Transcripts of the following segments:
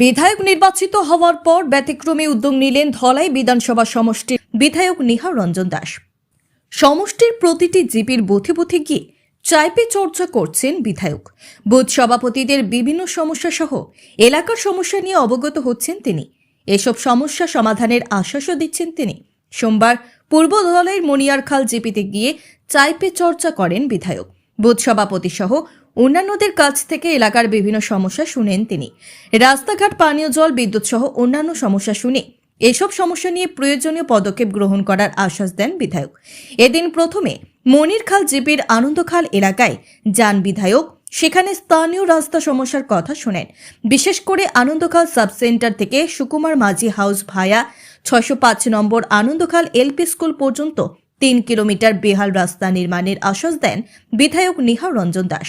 বিধায়ক নির্বাচিত হওয়ার পর ব্যতিক্রমী উদ্যোগ নিলেন ধলাই বিধানসভা সমষ্টির বিধায়ক নিহার রঞ্জন দাস। সমষ্টির প্রতিটি জিপির বুথে বুথে গিয়ে চাইপে চর্চা করছেন বিধায়ক। বুথ সভাপতিদের বিভিন্ন সমস্যা সহ এলাকার সমস্যা নিয়ে অবগত হচ্ছেন তিনি। এসব সমস্যা সমাধানের আশ্বাসও দিচ্ছেন তিনি। সোমবার পূর্ব ধলাইয়ের মনিয়ারখাল জিপিতে গিয়ে চাইপে চর্চা করেন বিধায়ক। বুথ সভাপতি সহ অন্যান্যদের কাছ থেকে এলাকার বিভিন্ন সমস্যা শুনেন তিনি। রাস্তাঘাট, পানীয় জল, বিদ্যুৎ সহ অন্যান্য সমস্যা শুনে এসব সমস্যা নিয়ে প্রয়োজনীয় পদক্ষেপ গ্রহণ করার আশ্বাস দেন বিধায়ক। এদিন প্রথমে মনিরখাল জিপির আনন্দখাল এলাকায় যান বিধায়ক, সেখানে স্থানীয় রাস্তা সমস্যার কথা শোনেন। বিশেষ করে আনন্দখাল সাব সেন্টার থেকে সুকুমার মাঝি হাউস ভায়া ছয়শো পাঁচ নম্বর আনন্দখাল এলপি স্কুল পর্যন্ত তিন কিলোমিটার বেহাল রাস্তা নির্মাণের আশ্বাস দেন বিধায়ক নিহার রঞ্জন দাস।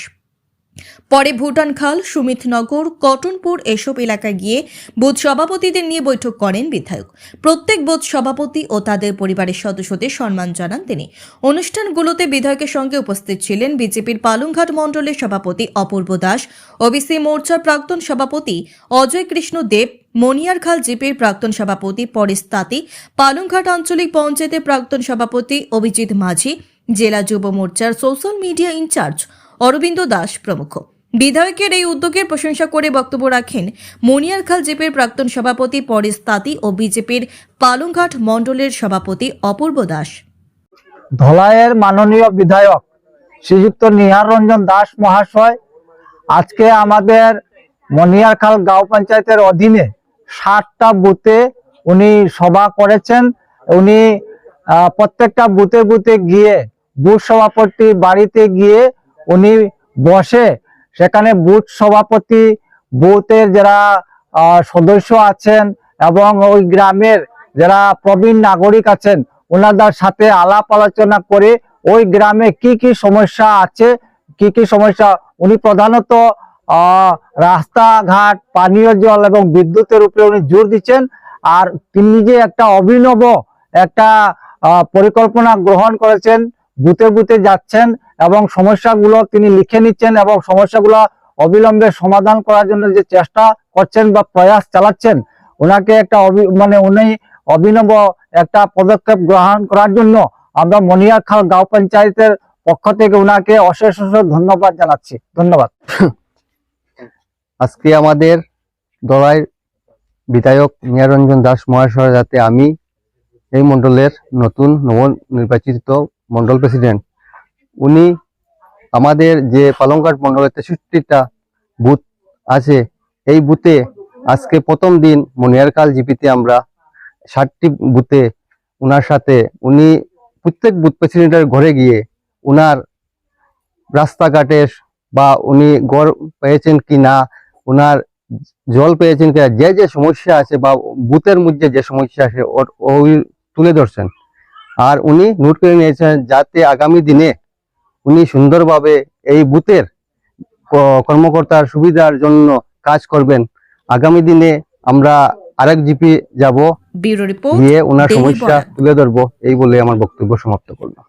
পরে ভুটান খাল সুমিতনগর কটনপুর এসব এলাকায় গিয়ে বুথ সভাপতিদের নিয়ে বৈঠক করেন বিধায়ক। প্রত্যেক বুথ সভাপতি ও তাদের পরিবারের সদস্যদের সম্মান জানান তিনি। অনুষ্ঠানগুলোতে বিধায়কের সঙ্গে উপস্থিত ছিলেন বিজেপির পালংঘাট মণ্ডলের সভাপতি অপূর্ব দাস, ওবিসি মোর্চার প্রাক্তন সভাপতি অজয় কৃষ্ণ দেব মনিয়ারখাল জিপির প্রাক্তন সভাপতি পরেশ তাঁতি, পালংঘাট আঞ্চলিক পঞ্চায়েতের প্রাক্তন সভাপতি অভিজিৎ মাঝি, জেলা যুব মোর্চার social media in-charge Arabinda Das প্রমুখ। বিধায়কের এই উদ্যোগের প্রশংসা করে বক্তব্য রাখেন মনিয়ারখাল জেপের প্রাক্তন সভাপতি পরেশ তাঁতি ও বিজেপির পালংঘাট মণ্ডলের সভাপতি অপূর্ব দাস। ধলাইয়ের মাননীয় বিধায়ক শ্রীযুক্ত নিহার রঞ্জন দাস মহাশয় আজকে আমাদের মনিয়ারখাল গাঁও পঞ্চায়েতের অধীনে ষাটটা বুথে উনি সভা করেছেন। উনি প্রত্যেকটা বুথে বুথে গিয়ে বুথ সভাপতি বাড়িতে গিয়ে উনি বসে সেখানে বুথ সভাপতি, বুথের যারা সদস্য আছেন এবং ওই গ্রামের যারা প্রবীণ নাগরিক আছেন ওনাদের সাথে আলাপ আলোচনা করে ওই গ্রামে কি কি সমস্যা আছে, কি কি সমস্যা, উনি প্রধানত রাস্তাঘাট, পানীয় জল এবং বিদ্যুতের উপরে উনি জোর দিচ্ছেন। আর তিনি যে একটা অভিনব একটা পরিকল্পনা গ্রহণ করেছেন বুথে বুথে যাচ্ছেন এবং সমস্যাগুলো তিনি লিখে নিচ্ছেন এবং সমস্যাগুলো অবিলম্বে সমাধান করার জন্য যে চেষ্টা করছেন বা প্রয়াস চালাচ্ছেন, ওনাকে একটা মানে উনি অভিনব একটা পদক্ষেপ গ্রহণ করার জন্য আমরা মনিয়ারখাল গাঁও পঞ্চায়েতের পক্ষ থেকে ওনাকে অশেষ অশেষ ধন্যবাদ জানাচ্ছি। ধন্যবাদ। আজকে আমাদের দলাই বিধায়ক নিয়ারঞ্জন দাস মহাশয় যাতে আমি এই মণ্ডলের নতুন নব নির্বাচিত মণ্ডল প্রেসিডেন্ট উনি আমাদের যে পালংঘাট মণ্ডলের তেষট্টিটা বুথ আছে, এই বুথে আজকে প্রথম দিন মনিয়ারকাল জিপিতে আমরা ষাটটি বুথে উনার সাথে, উনি প্রত্যেক বুথ প্রেসিডেন্টের ঘরে গিয়ে উনার রাস্তাঘাটের বা উনি গড় পেয়েছেন কি না ওনার জল পেয়েছেন কিনা যে যে সমস্যা আছে বা বুথের মধ্যে যে সমস্যা আছে ওই তুলে ধরছেন। আর উনি নোট করে নিয়েছেন যাতে আগামী দিনে উনি সুন্দরভাবে এই বুথের কর্মকর্তার সুবিধার জন্য কাজ করবেন। আগামী দিনে আমরা আরেক জিপি যাব। গিয়ে ওনার সমস্যা তুলে ধরবো। এই বলে আমার বক্তব্য সমাপ্ত করলাম।